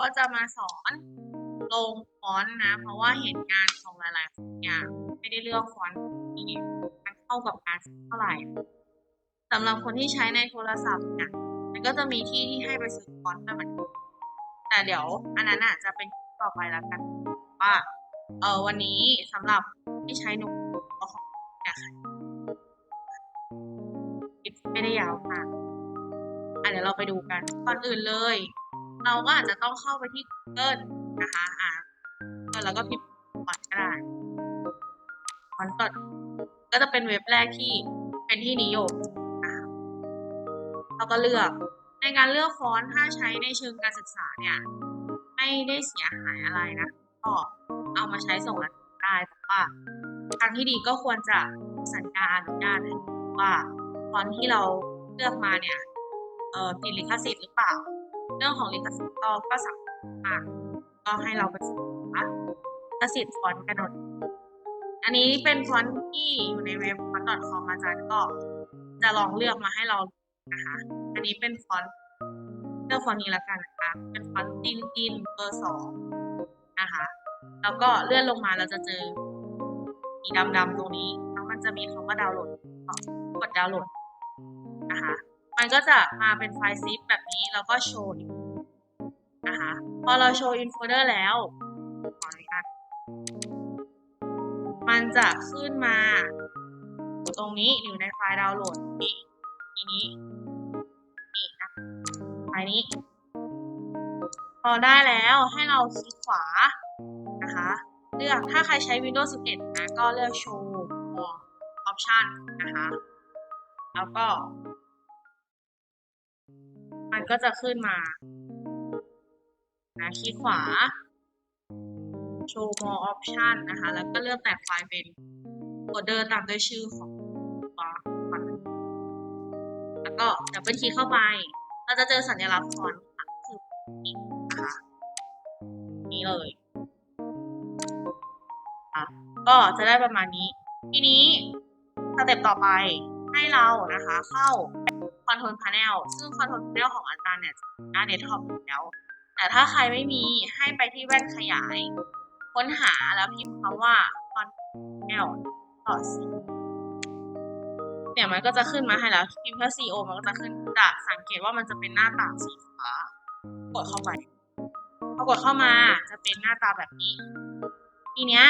ก็จะมาสอนลงฟอนต์นะ เพราะว่าเห็นงานของหลายๆคนเนี่ยไม่ได้เลือกฟอนต์ที่มันเข้ากับงานเท่าไหร่สำหรับคนที่ใช้ในโทรศัพท์เนี่ยมันก็จะมีที่ที่ให้ไปซื้อฟอนต์ด้เหมือนกันแต่เดี๋ยวอันนั้นอะจะเป็นต่อไปแล้วกันว่าเออวันนี้สำหรับที่ใช้โน้ตบุ๊กของเนี่ยค่ะคลิปไม่ได้ยาวมากอะเดี๋ยวเราไปดูกันก่อนอื่นเลย เราก็อาจจะต้องเข้าไปที่ Google นะคะอ่าแล้วก็พิมพ์ก่อนก็ได้ก่อนก่อนก็จะเป็นเว็บแรกที่เป็นที่นิยมนะคะเราก็เลือกในการเลือกฟอนต์ถ้าใช้ในเชิงการศึกษาเนี่ยไม่ได้เสียหายอะไรนะก็เอามาใช้ส่งรัฐได้แต่ว่าทางที่ดีก็ควรจะสัญญาอนุญาตว่าฟอนต์ที่เราเลือกมาเนี่ยเอ่อติดลิขสิทธิ์หรือเปล่า เรื่องของลิขสิทธิ์ก็สำคัญมากก็ให้เราไปศึกษาลิขสิทธิ์ฟอนต์กันหน่อยอันนี้เป็นฟอนต์ที่อยู่ในเว็บ font.com อาจารย์ก็ จะลองเลือกมาให้เรานะคะ อันนี้เป็นฟอนต์เลือกฟอนต์นี้ละกันนะคะ เป็นฟอนต์ตินตินเบอร์สองนะคะ แล้วก็เลื่อนลงมาเราจะเจอสีดำๆตรงนี้แล้วมันจะมีคำว่าดาวน์โหลดกดดาวน์โหลดนะคะ มันก็จะมาเป็นไฟล์ซิปแบบนี้แล้วก็โชว์นะคะพอเราโชว์ in folder แล้วขออนุญาตมันจะขึ้นมาตรงนี้อยู่ในไฟล์ดาวน์โหลดนี่ทีนี้นี่นะไฟล์นี้ พอได้แล้วให้เราคลิกขวานะคะเลือกถ้าใครใช้ Windows 11 นะ ก็เลือก Show More Option นะคะ แล้วก็ มันก็จะขึ้นมานะคลิกขวา Show More Option นะคะ แล้วก็เลือกแต่ไฟล์เป็นโฟลเดอร์ตามด้วยชื่อของตัวฟอนต์แล้วก็ดับเบิลคลิกเข้าไป เราจะเจอสัญลักษณ์ฟอนต์ค่ะคือนี่นะคะนี่เลยอะก็จะได้ประมาณนี้ ทีนี้สเต็ปต่อไปให้เรานะคะ เข้า Control Panel ซึ่ง Control Panel ของอาจารย์เนี่ยจะหน้าเดสก์ท็อปอยู่แล้ว แต่ถ้าใครไม่มีให้ไปที่แว่นขยาย ค้นหาแล้วพิมพ์คำว่า Control Panel ต่อ C เนี่ยมันก็จะขึ้นมาให้แล้วพิมพ์แค่ CO มันก็จะขึ้นจะสังเกตว่ามันจะเป็นหน้าต่างสีฟ้ากดเข้าไปพอกดเข้ามาจะเป็นหน้าตาแบบนี้ ทีเนี้ย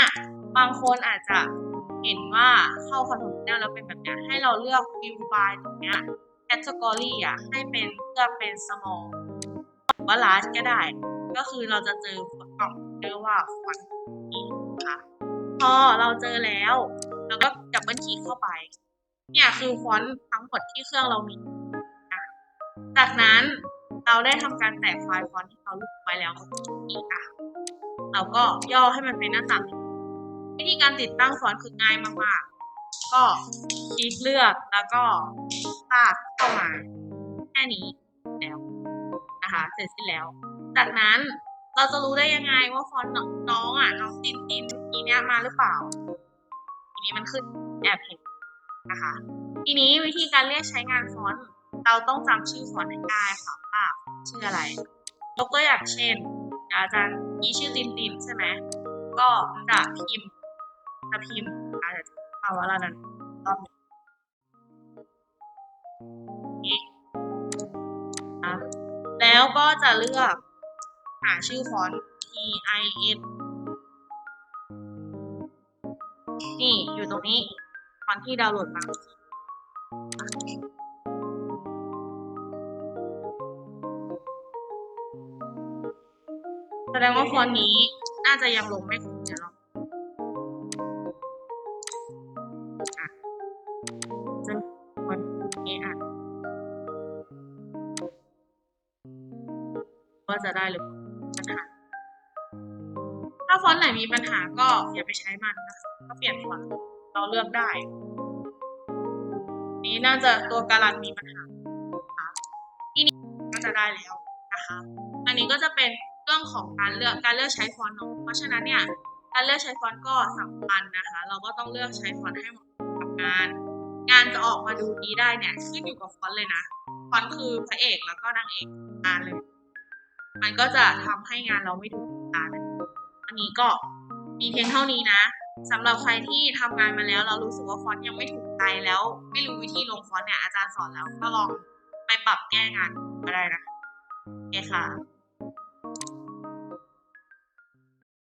บางคนอาจจะเห็นว่าเข้า Control Panel แล้วเป็นแบบเนี้ยให้เราเลือก View by ตรงเนี้ย category อะให้เป็นเลือกเป็น small หรือว่า large ก็ได้ ก็คือเราจะเจอกล่องเรียกว่าฟอนต์นะคะพอเราเจอแล้วเราก็ดับเบิลคลิกเข้าไป เนี่ยคือฟอนต์ทั้งหมดที่เครื่องเรามีนะจากนั้นเราได้ทำการแตกไฟล์ฟอนต์ที่เราเลือกไว้แล้วอีกอะเราก็ย่อให้มันเป็นหน้าต่างวิธีการติดตั้งฟอนต์คือง่ายมากๆ ก็คลิกเลือกแล้วก็ลากเข้ามาแค่นี้แล้วนะคะเสร็จสิ้นแล้ว จากนั้นเราจะรู้ได้ยังไงว่าฟอนต์น้องอะน้องตินตินทีเนี้ยมาหรือเปล่า ทีนี้มันขึ้นแอบเห็นนะคะ ทีนี้วิธีการเรียกใช้งานฟอนต์เราต้องจำชื่อฟอนต์ให้ได้ค่ะว่าชื่ออะไรยกตัวอย่างเช่น อาจารย์มีชื่อตินตินใช่ไหมก็จะพิมพ์จะพิมพ์อาจจะ เอาว่าเรนั้นรอบนี่นะแล้วก็จะเลือก หาชื่อฟอนต์ T I N นี่อยู่ตรงนี้ฟอนต์ที่ดาวน์โหลดมาแสดงว่าฟอนต์นี้น่าจะยังลงไม่ครบ ว่าจะได้หรือปัญหาถ้าฟอนต์ไหนมีปัญหาก็อย่าไปใช้มันนะคะก็เปลี่ยนฟอนต์เราเลือกได้ นี้น่าจะตัวการันมีปัญหาที่นี้ก็จะได้แล้วนะคะ อันนี้ก็จะเป็นเรื่องของการเลือกการเลือกใช้ฟอนต์เนอะเพราะฉะนั้นเนี่ยการเลือกใช้ฟอนต์ก็สำคัญนะคะ เราก็ต้องเลือกใช้ฟอนต์ให้เหมาะกับงาน งานจะออกมาดูดีได้เนี่ยขึ้นอยู่กับฟอนต์เลยนะ ฟอนต์คือพระเอกแล้วก็นางเอกงานเลย มันก็จะทำให้งานเราไม่ถูกตานะอันนี้ก็มีเพียงเท่านี้นะสำหรับใครที่ทำงานมาแล้ว เรารู้สึกว่าฟอนต์ยังไม่ถูกใจแล้ว ไม่รู้วิธีลงฟอนต์เนี่ยอาจารย์สอนแล้วก็ลองไปปรับแก้งานก็ได้นะโอเคค่ะ